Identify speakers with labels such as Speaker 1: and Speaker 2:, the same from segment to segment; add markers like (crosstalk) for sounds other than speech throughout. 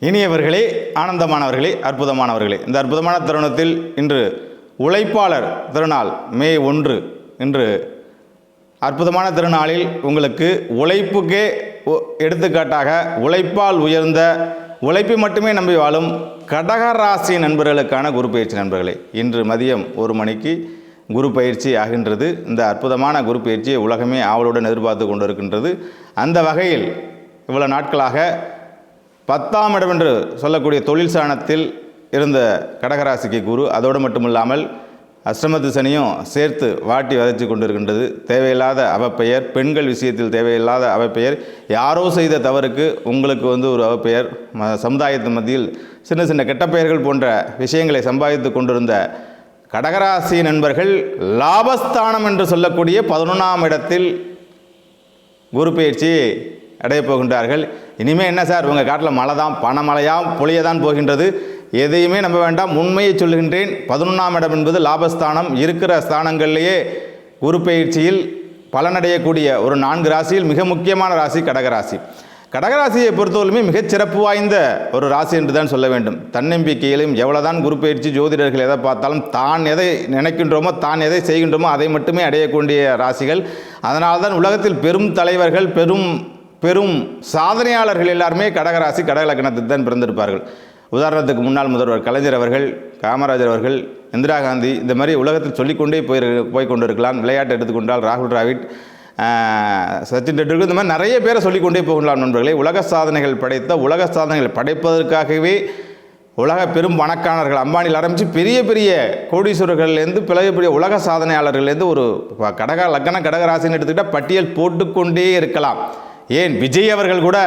Speaker 1: இனியவர்களே ஆனந்தமானவர்களே அற்புதமானவர்களே. இந்த அற்புதமான தருணத்தில் இன்று உழைப்பாளர் திருநாள் மே ஒன்று. இன்று அற்புதமான திருநாளில் உங்களுக்கு உழைப்புக்கே எடுத்துக்காட்டாக உழைப்பால் உயர்ந்த உழைப்பை மட்டுமே நம்பி வாழும் கடகராசி நண்பர்களுக்கான குரு பயிற்சி நண்பர்களே. இன்று மதியம் ஒரு மணிக்கு குரு பயிற்சி ஆகின்றது. இந்த அற்புதமான குரு பயிற்சியை உலகமே ஆவலுடன் எதிர்பார்த்து கொண்டிருக்கின்றது. அந்த வகையில் இவ்வளோ நாட்களாக பத்தாம் இடம் என்று சொல்லக்கூடிய தொழில் சாணத்தில் இருந்த கடகராசிக்கு குரு. அதோடு மட்டுமில்லாமல் அஷ்டமத்து சனியும் சேர்த்து வாட்டி வதைச்சு கொண்டிருக்கின்றது. தேவையில்லாத அவப்பெயர் பெண்கள் விஷயத்தில் தேவையில்லாத அவப்பெயர் யாரோ செய்த தவறுக்கு உங்களுக்கு வந்து ஒரு அவப்பெயர். ம சமுதாயத்தின் மத்தியில் சின்ன சின்ன கெட்ட பெயர்கள் போன்ற விஷயங்களை சம்பாதித்து கொண்டிருந்த கடகராசி நண்பர்கள் லாபஸ்தானம் என்று சொல்லக்கூடிய பதினொன்றாம் இடத்தில் குரு பயிற்சி அடையப் போகின்றார்கள். இனிமேல் என்ன சார்? உங்கள் காட்டில் மழை தான் பணமழையாக பொழிய தான் போகின்றது. எதையுமே நம்ப வேண்டாம். உண்மையை சொல்லுகின்றேன். பதினொன்றாம் இடம் என்பது லாபஸ்தானம். இருக்கிற ஸ்தானங்கள்லேயே குரு பயிற்சியில் பலனடையக்கூடிய ஒரு நான்கு ராசியில் மிக முக்கியமான ராசி கடகராசி. கடகராசியை பொறுத்தவரையுமே மிகச் சிறப்பு வாய்ந்த ஒரு ராசி என்று தான் சொல்ல வேண்டும். தன்னம்பிக்கையிலும் எவ்வளோதான் குரு பயிற்சி ஜோதிடர்கள் எதை பார்த்தாலும் தான் எதை நினைக்கின்றோமோ தான் எதை செய்கின்றோமோ அதை மட்டுமே அடையக்கூடிய ராசிகள். அதனால்தான் உலகத்தில் பெரும் தலைவர்கள் பெரும் பெரும் சாதனையாளர்கள் எல்லாருமே கடகராசி கடகலக்கணத்தில் தான் பிறந்திருப்பார்கள். உதாரணத்துக்கு முன்னாள் முதல்வர் கலைஞர் அவர்கள் காமராஜர் அவர்கள் இந்திரா காந்தி இந்த மாதிரி உலகத்தில் சொல்லிக்கொண்டே போய் போய்கொண்டிருக்கலாம் விளையாட்டு எடுத்துக்கொண்டால் ராகுல் டிராவிட் சச்சின் டெண்டுல்கர் இந்த மாதிரி நிறைய பேரை சொல்லிக்கொண்டே போகலாம் நண்பர்களே. உலக சாதனைகள் படைத்த உலக சாதனைகள் படைப்பதற்காகவே உலக பெரும் பணக்காரர்கள் அம்பானியில் ஆரம்பித்து பெரிய பெரிய கோடீஸ்வரர்கள்லேருந்து பெரிய பெரிய உலக சாதனையாளர்கள்லேருந்து ஒரு கடக லக்கண கடகராசின்னு எடுத்துக்கிட்டால் பட்டியல் போட்டுக்கொண்டே இருக்கலாம். ஏன் விஜய் அவர்கள் கூட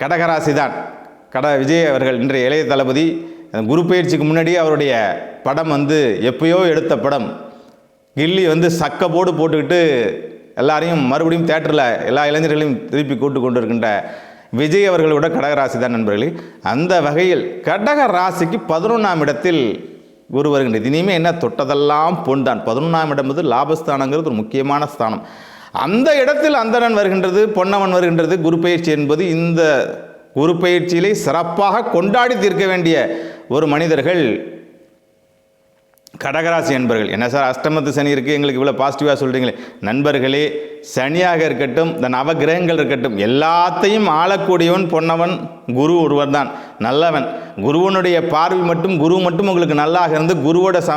Speaker 1: கடகராசி தான் கட விஜய் அவர்கள் இன்றைய இளைய தளபதி குரு பயிற்சிக்கு முன்னாடி அவருடைய படம் வந்து எப்பயோ எடுத்த படம். கில்லி வந்து சக்க போடு போட்டுக்கிட்டு எல்லாரையும் மறுபடியும் தேட்டரில் எல்லா இளைஞர்களையும் திருப்பி கூட்டு கொண்டு இருக்கின்ற விஜய் அவர்களோட கடகராசி தான் நண்பர்களே. அந்த வகையில் கடக ராசிக்கு பதினொன்றாம் இடத்தில் குரு வருகின்றது. இனிமேல் என்ன தொட்டதெல்லாம் பொன் தான். பதினொன்றாம் இடம் வந்து லாபஸ்தானங்கிறது ஒரு முக்கியமான ஸ்தானம். அந்த இடத்தில் அந்தணன் வருகின்றது பொன்னவன் வருகின்றது குரு பயிற்சி என்பது இந்த குரு பயிற்சியிலே சிறப்பாக கொண்டாடி தீர்க்க வேண்டிய ஒரு மனிதர்கள் கடகராசி நண்பர்கள் என்ன சார் அஷ்டமத்து சனி இருக்குது எங்களுக்கு இவ்வளோ பாசிட்டிவாக சொல்கிறீங்களே நண்பர்களே சனியாக இருக்கட்டும் இந்த நவகிரகங்கள் இருக்கட்டும் எல்லாத்தையும் ஆளக்கூடியவன் பொன்னவன் குரு ஒருவர் தான் நல்லவன். குருவனுடைய பார்வை மட்டும் குரு மட்டும் உங்களுக்கு நல்லாக இருந்து குருவோட ச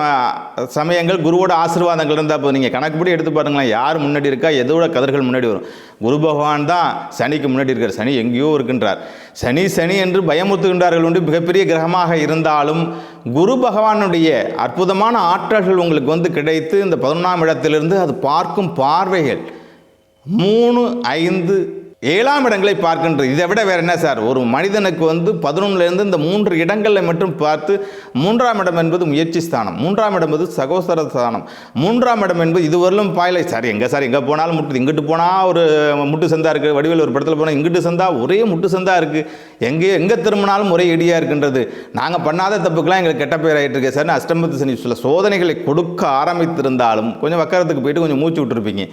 Speaker 1: சமயங்கள் குருவோட ஆசீர்வாதங்கள் இருந்தால் போதும். நீங்கள் கணக்குப்படி எடுத்து பாருங்களேன் யார் முன்னாடி இருக்கா எதோட கதிர்கள் முன்னாடி வரும். குரு பகவான் தான் சனிக்கு முன்னாடி இருக்கார். சனி எங்கேயோ இருக்கின்றார். சனி சனி என்று பயமுறுத்துகின்றார்கள் உண்டு. மிகப்பெரிய கிரகமாக இருந்தாலும் குரு பகவானுடைய அற்புதமான ஆற்றல்கள் உங்களுக்கு வந்து கிடைத்து இந்த பதினொன்றாம் இடத்திலிருந்து அது பார்க்கும் பார்வைகள் மூணு ஐந்து ஏழாம் இடங்களை பார்க்கின்றது. இதை விட வேற என்ன சார்? ஒரு மனிதனுக்கு வந்து பதினொன்றுலேருந்து இந்த மூன்று இடங்களில் மட்டும் பார்த்து மூன்றாம் இடம் என்பது முயற்சி ஸ்தானம். மூன்றாம் இடம் என்பது சகோதர ஸ்தானம். மூன்றாம் இடம் என்பது இதுவரையிலும் பாயலை. சார் எங்கே சார்? எங்கே போனாலும் முட்டு இங்கிட்டு போனால் ஒரு முட்டு சந்தா இருக்குது வடிவில் ஒரு படத்தில் போனால் இங்கிட்டு சந்தா ஒரே முட்டு சந்தா இருக்குது எங்கே எங்கே திரும்பினாலும் ஒரே இடியாக இருக்கின்றது. நாங்கள் பண்ணாத தப்புக்கெல்லாம் எங்களுக்கு கெட்ட பேர் ஆகிட்டு இருக்கேன் சார் அஷ்டமத்து சனி சில சோதனைகளை கொடுக்க ஆரம்பித்திருந்தாலும் கொஞ்சம் வக்கரத்துக்கு போயிட்டு கொஞ்சம் மூச்சு விட்டுருப்பீங்க.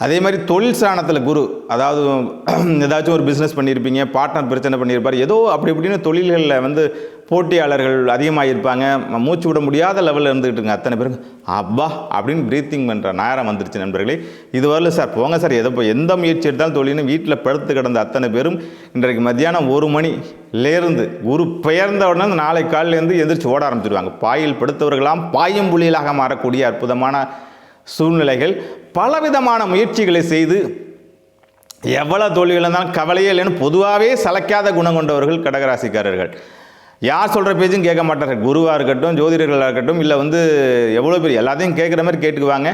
Speaker 1: அதே மாதிரி தொழில் ஸ்தானத்தில் குரு அதாவது (clears throat) ஏதாச்சும் ஒரு பிஸ்னஸ் பண்ணியிருப்பீங்க பார்ட்னர் பிரச்சனை பண்ணியிருப்பார் ஏதோ அப்படி இப்படின்னு தொழில்களில் வந்து போட்டியாளர்கள் அதிகமாக இருப்பாங்க மூச்சு விட முடியாத லெவலில் இருந்துக்கிட்டுங்க அத்தனை பேருக்கு அப்பா அப்படின்னு ப்ரீத்திங் பண்ணுற நேரம் வந்துருச்சு நண்பர்களே. இது வரல சார் போங்க சார் எதை எந்த முயற்சி எடுத்தாலும் தொழில்னு வீட்டில் படுத்து கிடந்த அத்தனை பேரும் இன்றைக்கு மத்தியானம் ஒரு மணிலேருந்து குரு பெயர்ந்த உடனே அந்த நாளை காலிலேருந்து எந்திரிச்சு ஓட ஆரம்பிச்சிடுவாங்க பாயில் படுத்தவர்களாம் பாயும் புள்ளியலாக மாறக்கூடிய அற்புதமான சூழ்நிலைகள் பலவிதமான முயற்சிகளை செய்து எவ்வளோ தோல்விகள் இருந்தாலும் கவலையே இல்லைன்னு பொதுவாகவே சலைக்காத குணம் கொண்டவர்கள் கடகராசிக்காரர்கள். யார் சொல்கிற பேச்சும் கேட்க மாட்டார்கள். குருவாக இருக்கட்டும் ஜோதிடர்களாக இருக்கட்டும் இல்லை வந்து எவ்வளோ பேர் எல்லாத்தையும் கேட்குற மாதிரி கேட்டுக்குவாங்க.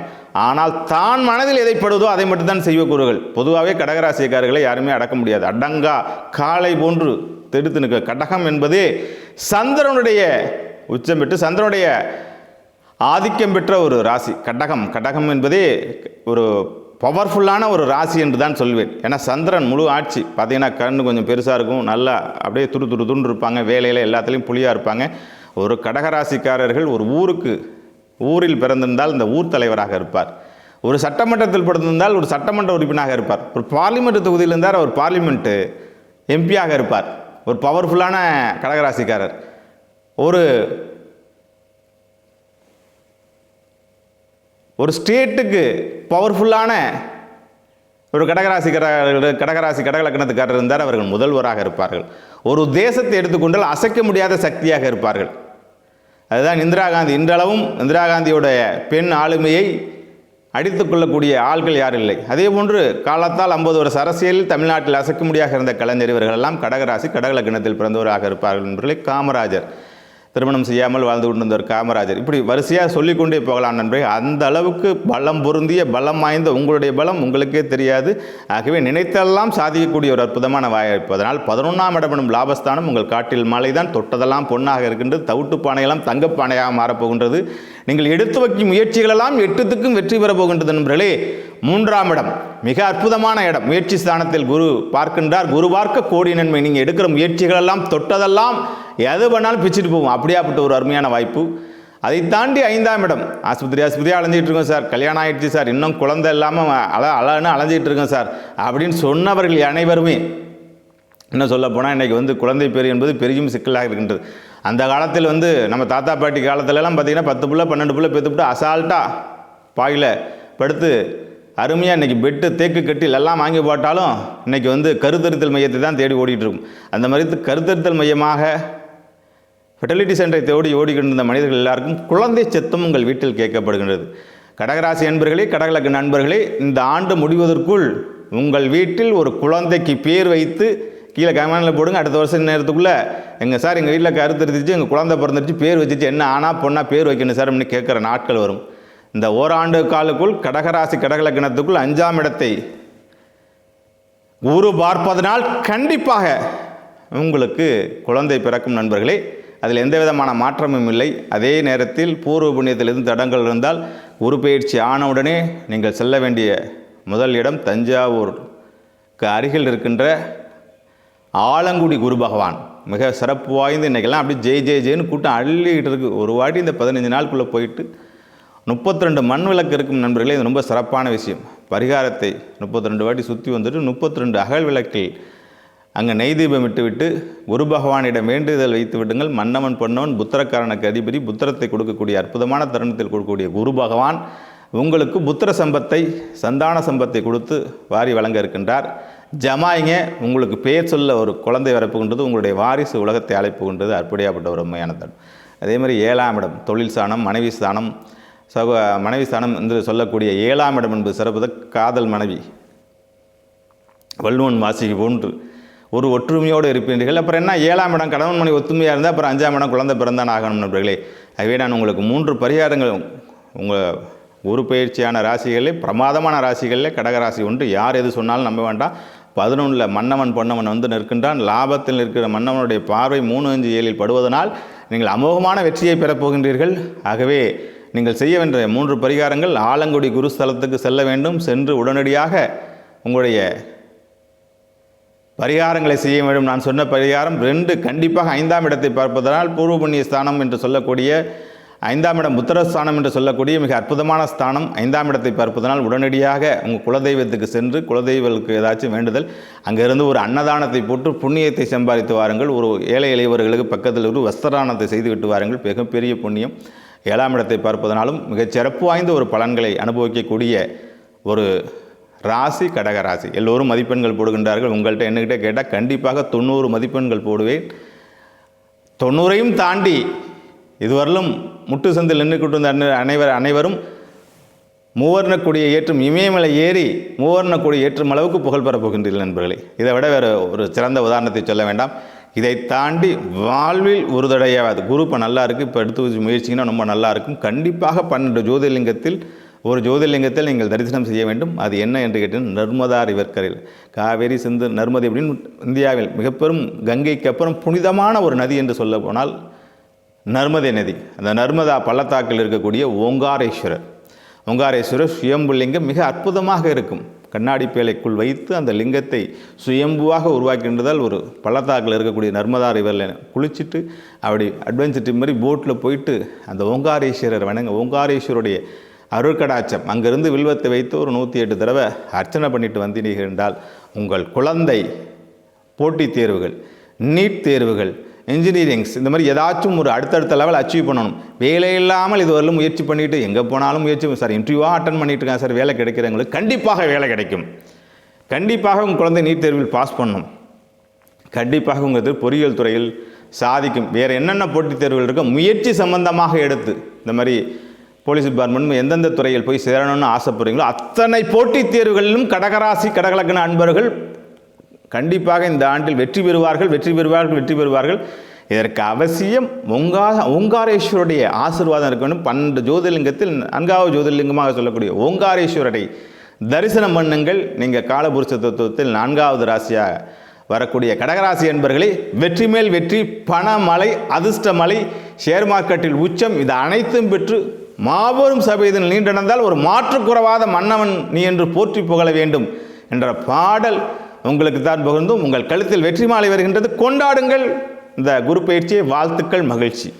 Speaker 1: ஆனால் தான் மனதில் எதைப்படுவதோ அதை மட்டும்தான் செய்வக்கூறுகள் பொதுவாகவே கடகராசிக்காரர்களை யாருமே அடக்க முடியாது. அடங்கா காலை போன்று தெடுத்து நிற்க. கடகம் என்பதே சந்திரனுடைய உச்சம் பெற்று சந்திரனுடைய ஆதிக்கம் பெற்ற ஒரு ராசி. கடகம். கடகம் என்பதே ஒரு பவர்ஃபுல்லான ஒரு ராசி என்று தான் சொல்வேன். ஏன்னா சந்திரன் முழு ஆட்சி. பார்த்தீங்கன்னா கண்ணு கொஞ்சம் பெருசாக இருக்கும். நல்லா அப்படியே துரு துரு துண்டு இருப்பாங்க. வேலையில் எல்லாத்துலேயும் புலியாக இருப்பாங்க. ஒரு கடகராசிக்காரர்கள் ஒரு ஊருக்கு ஊரில் பிறந்திருந்தால் இந்த ஊர் தலைவராக இருப்பார். ஒரு சட்டமன்றத்தில் பிறந்திருந்தால் ஒரு சட்டமன்ற உறுப்பினராக இருப்பார். ஒரு பார்லிமெண்ட் தொகுதியில் இருந்தால் அவர் பார்லிமெண்ட்டு எம்பியாக இருப்பார். ஒரு பவர்ஃபுல்லான கடகராசிக்காரர். ஒரு ஒரு ஸ்டேட்டுக்கு பவர்ஃபுல்லான ஒரு கடகராசி கடகராசி கடகலக்கணத்துக்காரர் இருந்தார் அவர்கள் முதல்வராக இருப்பார்கள். ஒரு தேசத்தை எடுத்துக்கொண்டால் அசைக்க முடியாத சக்தியாக இருப்பார்கள். அதுதான் இந்திரா காந்தி. இன்றளவும் இந்திரா காந்தியுடைய பெண் ஆளுமையை அடித்து கொள்ளக்கூடிய ஆள்கள் யாரும் இல்லை? அதே போன்று காலத்தால் ஐம்பது வருஷ அரசியலில் தமிழ்நாட்டில் அசைக்க முடியாக இருந்த கலைஞர் இவர்கள் எல்லாம் கடகராசி கடகலக்கணத்தில் பிறந்தவராக இருப்பார்கள் என்பதை காமராஜர். திருமணம் செய்யாமல் வாழ்ந்து கொண்டிருந்தவர் காமராஜர். இப்படி வரிசையாக சொல்லிக்கொண்டே போகலாம் நண்பரே. அந்த அளவுக்கு பலம் பொருந்திய பலம் வாய்ந்த உங்களுடைய பலம் உங்களுக்கே தெரியாது. ஆகவே நினைத்தெல்லாம் சாதிக்கக்கூடிய ஒரு அற்புதமான வாய்ப்பு அதனால் பதினொன்றாம் இடம் எனும் லாபஸ்தானம் உங்கள் காட்டில் மலைதான். தொட்டதெல்லாம் பொன்னாக இருக்கின்றது. தவிட்டு பானையெல்லாம் தங்கப்பானையாக மாறப்போகின்றது. நீங்கள் எடுத்து வைக்கும் முயற்சிகளெல்லாம் எட்டுத்துக்கும் வெற்றி பெறப் போகின்றது நண்பர்களே. மூன்றாம் இடம் மிக அற்புதமான இடம். முயற்சி ஸ்தானத்தில் குரு பார்க்கின்றார். குரு பார்க்க கோடி நன்மை. நீங்கள் எடுக்கிற முயற்சிகளெல்லாம் தொட்டதெல்லாம் எது பண்ணாலும் பிச்சுட்டு போவோம். அப்படியாப்பட்ட ஒரு அருமையான வாய்ப்பு. அதை தாண்டி ஐந்தாம் இடம். ஆஸ்பத்திரி ஆஸ்பத்திரியாக அலைஞ்சிட்டு இருக்கோம் சார். கல்யாணம் ஆகிடுச்சு சார். இன்னும் குழந்தை இல்லாமல் அல அழன்னு அலைஞ்சிட்டு இருக்கோம் சார். அப்படின்னு சொன்னவர்கள் அனைவருமே இன்னும் சொல்ல போனால் இன்றைக்கி வந்து குழந்தை பேர் என்பது பெரியும் சிக்கலாக இருக்கின்றது. அந்த காலத்தில் வந்து நம்ம தாத்தா பாட்டி காலத்துலலாம் பார்த்திங்கன்னா பத்து புள்ள பன்னெண்டு புள்ள பெற்றுவிட்டு அசால்ட்டாக பாயில் படுத்து அருமையாக இன்றைக்கி பெட்டு தேக்கு கட்டில் எல்லாம் வாங்கி போட்டாலும் இன்றைக்கி வந்து கருத்தரித்தல் மையத்தை தான் தேடி ஓடிட்டுருக்கும் அந்த மாதிரி கருத்தரித்தல் மையமாக ஃபெர்டிலிட்டி சென்டரை தேடி ஓடிக்கொண்டிருந்த மனிதர்கள் எல்லாருக்கும் குழந்தை செத்தம் உங்கள் வீட்டில் கேட்கப்படுகின்றது. கடகராசி நண்பர்களே கடகலக்கு நண்பர்களே இந்த ஆண்டு முடிவதற்குள் உங்கள் வீட்டில் ஒரு குழந்தைக்கு பேர் வைத்து கீழே கமெண்டில் போடுங்க. அடுத்த வருஷம் நேரத்துக்குள்ளே எங்கள் சார் எங்கள் வீட்டில் கருத்தரிச்சு எங்கள் குழந்தை பிறந்துருச்சு பேர் வச்சிச்சு என்ன ஆனால் பொண்ணாக பேர் வைக்கணும் சார் அப்படின்னு கேட்குற நாட்கள் வரும். இந்த ஓராண்டு காலுக்குள் கடகராசி கடகலக்கணத்துக்குள் அஞ்சாம் இடத்தை குரு பார்ப்பதனால் கண்டிப்பாக உங்களுக்கு குழந்தை பிறக்கும் நண்பர்களே. அதில் எந்த விதமான மாற்றமும் இல்லை. அதே நேரத்தில் பூர்வ புண்ணியத்திலிருந்து தடங்கள் இருந்தால் குரு ஆனவுடனே நீங்கள் செல்ல வேண்டிய முதல் இடம் தஞ்சாவூருக்கு அருகில் இருக்கின்ற ஆலங்குடி குரு பகவான். மிக சிறப்பு வாய்ந்து இன்றைக்கெல்லாம் அப்படி ஜெய் ஜெய் ஜெயின்னு கூட்டம் அள்ளிக்கிட்டு இருக்கு. ஒரு வாட்டி இந்த பதினஞ்சு நாளுக்குள்ளே போயிட்டு முப்பத்தி ரெண்டு மண் விளக்கு இருக்கும் நண்பர்களே இது ரொம்ப சிறப்பான விஷயம். பரிகாரத்தை முப்பத்தி ரெண்டு வாட்டி சுற்றி வந்துட்டு முப்பத்தி ரெண்டு அகல் விளக்கில் அங்கே நெய் தீபம் விட்டுவிட்டு குரு பகவானிடம் வேண்டுதல் வைத்து விடுங்கள். மன்னவன் பொன்னவன் புத்திரக்காரனுக்கு அதிபதி புத்திரத்தை கொடுக்கக்கூடிய அற்புதமான தருணத்தில் கொடுக்கக்கூடிய குரு பகவான் உங்களுக்கு புத்திர சம்பத்தை சந்தான சம்பத்தை கொடுத்து வாரி வழங்க இருக்கின்றார். ஜமாயிங்க உங்களுக்கு பேர் சொல்ல ஒரு குழந்தை வரப்புகின்றது உங்களுடைய வாரிசு உலகத்தை அழைப்புகின்றது அப்படியாப்பட்ட ஒரு உண்மையான தருணம். அதே மாதிரி ஏழாம் இடம் தொழில் ஸ்தானம் மனைவி ஸ்தானம் சகோ மனைவி ஸ்தானம் என்று சொல்லக்கூடிய ஏழாம் இடம் என்பது சிறப்பு காதல் மனைவி வல்லுவன் வாசிக்கு போன்று ஒரு ஒற்றுமையோடு இருப்பீர்கள். அப்புறம் என்ன? ஏழாம் இடம் கணவன் மணி ஒத்துமையாக இருந்தால் அப்புறம் அஞ்சாம் இடம் குழந்தை பிறந்தான் ஆகணும் நண்பர்களே. ஆகவே நான் உங்களுக்கு மூன்று பரிகாரங்கள் உங்கள் குரு பயிற்சியான ராசிகளில் பிரமாதமான ராசிகளில் கடகராசி ஒன்று. யார் எது சொன்னாலும் நம்ப வேண்டாம். பதினொன்றில் மன்னவன் பொன்னவன் வந்து நிற்கின்றான். லாபத்தில் இருக்கிற மன்னவனுடைய பார்வை மூணு அஞ்சு ஏழில் படுவதனால் நீங்கள் அமோகமான வெற்றியை பெறப்போகின்றீர்கள் ஆகவே நீங்கள் செய்ய வேண்டிய மூன்று பரிகாரங்கள் ஆலங்குடி குருஸ்தலத்துக்கு செல்ல வேண்டும். சென்று உடனடியாக உங்களுடைய பரிகாரங்களை செய்ய வேண்டும். நான் சொன்ன பரிகாரம் ரெண்டு கண்டிப்பாக ஐந்தாம் இடத்தை பார்ப்பதனால் பூர்வ புண்ணிய ஸ்தானம் என்று சொல்லக்கூடிய ஐந்தாம் இடம் உத்தரஸ்தானம் என்று சொல்லக்கூடிய மிக அற்புதமான ஸ்தானம் ஐந்தாம் இடத்தை பார்ப்பதனால் உடனடியாக உங்கள் குலதெய்வத்துக்கு சென்று குலதெய்வங்களுக்கு ஏதாச்சும் வேண்டுதல் அங்கிருந்து ஒரு அன்னதானத்தை போட்டு புண்ணியத்தை சம்பாதித்து வாருங்கள். ஒரு ஏழை எளியவர்களுக்கு பக்கத்தில் ஒரு வஸ்திரானத்தை செய்து விட்டு வாருங்கள். மிகப்பெரிய புண்ணியம். ஏழாம் இடத்தை பார்ப்பதனாலும் மிகச் சிறப்பு வாய்ந்த ஒரு பலன்களை அனுபவிக்கக்கூடிய ஒரு ராசி கடக ராசி எல்லோரும் மதிப்பெண்கள் போடுகின்றார்கள். உங்கள்கிட்ட என்னகிட்ட கேட்டால் கண்டிப்பாக தொண்ணூறு மதிப்பெண்கள் போடுவேன். தொண்ணூறையும் தாண்டி இதுவரையிலும் முட்டு சந்தில் நின்றுக்கிட்டு இருந்த அனை- அனைவர் அனைவரும் மூவர்ண கொடியை ஏற்றும் இமயமலை ஏறி மூவர்ண கொடியை ஏற்றும் அளவுக்கு புகழ் பெறப் போகின்றீர்கள் நண்பர்களே. இதை விட வேறு ஒரு சிறந்த உதாரணத்தை சொல்ல வேண்டாம். இதை தாண்டி வாழ்வில் ஒரு தடையாவது குரு இப்போ நல்லா இருக்குது இப்போ எடுத்து வச்சு முயற்சிங்கன்னா ரொம்ப நல்லா இருக்கும். கண்டிப்பாக பன்னெண்டு ஜோதிர்லிங்கத்தில் ஒரு ஜோதிர்லிங்கத்தில் நீங்கள் தரிசனம் செய்ய வேண்டும். அது என்ன என்று கேட்டேன் நர்மதா ரிவர்கரையில் காவேரி சிந்து நர்மதி அப்படின்னு இந்தியாவில் மிகப்பெரும் கங்கைக்கு அப்புறம் புனிதமான ஒரு நதி என்று சொல்ல போனால் நர்மதை நதி. அந்த நர்மதா பள்ளத்தாக்கில் இருக்கக்கூடிய ஓங்காரேஸ்வரர். ஓங்காரேஸ்வரர் சுயம்புலிங்கம் மிக அற்புதமாக இருக்கும். கண்ணாடி பேலைக்குள் வைத்து அந்த லிங்கத்தை சுயம்புவாக உருவாக்கின்றதால் ஒரு பள்ளத்தாக்கில் இருக்கக்கூடிய நர்மதா ரிவரில் குளிச்சுட்டு அப்படி அட்வென்ச்சர் மாதிரி போட்டில் போயிட்டு அந்த ஓங்காரேஸ்வரர் வணங்க ஓங்காரேஸ்வருடைய அருட்கடாச்சம் அங்கிருந்து வில்வத்தை வைத்து ஒரு நூற்றி எட்டு தடவை அர்ச்சனை பண்ணிட்டு வந்தீர்கள் என்றால் உங்கள் குழந்தை போட்டித் தேர்வுகள் நீட் தேர்வுகள் இன்ஜினியரிங்ஸ் இந்த மாதிரி ஏதாச்சும் ஒரு அடுத்தடுத்த லெவல் அச்சீவ் பண்ணணும். வேலை இல்லாமல் இது வரலும் முயற்சி பண்ணிட்டு எங்கே போனாலும் முயற்சி சார் இன்டர்வியூவாக அட்டன் பண்ணிட்டு இருக்கேன் சார் வேலை கிடைக்கிறவங்களுக்கு கண்டிப்பாக வேலை கிடைக்கும். கண்டிப்பாக உங்கள் குழந்தை நீட் தேர்வில் பாஸ் பண்ணும். கண்டிப்பாக உங்கள் பொறியியல் துறையில் சாதிக்கும். வேறு என்னென்ன போட்டித் தேர்வுகள் இருக்கோ முயற்சி சம்பந்தமாக எடுத்து இந்த மாதிரி போலீஸ் டிபார்ட்மெண்ட் எந்தெந்த துறையில் போய் சேரணும்னு ஆசைப்படுறீங்களோ அத்தனை போட்டித் தேர்வுகளிலும் கடகராசி கடகலக்கண அன்பர்கள் கண்டிப்பாக இந்த ஆண்டில் வெற்றி பெறுவார்கள் வெற்றி பெறுவார்கள் வெற்றி பெறுவார்கள். இதற்கு அவசியம் ஓங்கா ஓங்காரேஸ்வருடைய ஆசீர்வாதம் இருக்க வேண்டும் பன்னெண்டு ஜோதிர்லிங்கத்தில் நான்காவது ஜோதிர்லிங்கமாக சொல்லக்கூடிய ஓங்காரேஸ்வரரை தரிசனம் பண்ணுங்கள். நீங்கள் காலபுருஷ தத்துவத்தில் நான்காவது ராசியாக வரக்கூடிய கடகராசி என்பர்களே வெற்றி மேல் வெற்றி பணமலை அதிர்ஷ்ட மலை ஷேர் மார்க்கெட்டில் உச்சம் இது அனைத்தும் பெற்று மாபெரும் சபையில் நீண்டடைந்தால் ஒரு மாற்றுக்குறவாத மன்னவன் நீ என்று போற்றி புகழ வேண்டும் என்ற பாடல் உங்களுக்கு தான் புகழ்ந்தும் உங்கள் கழுத்தில் வெற்றி மாலை வருகின்றது. கொண்டாடுங்கள். இந்த குரு பயிற்சியை வாழ்த்துக்கள் மகிழ்ச்சி.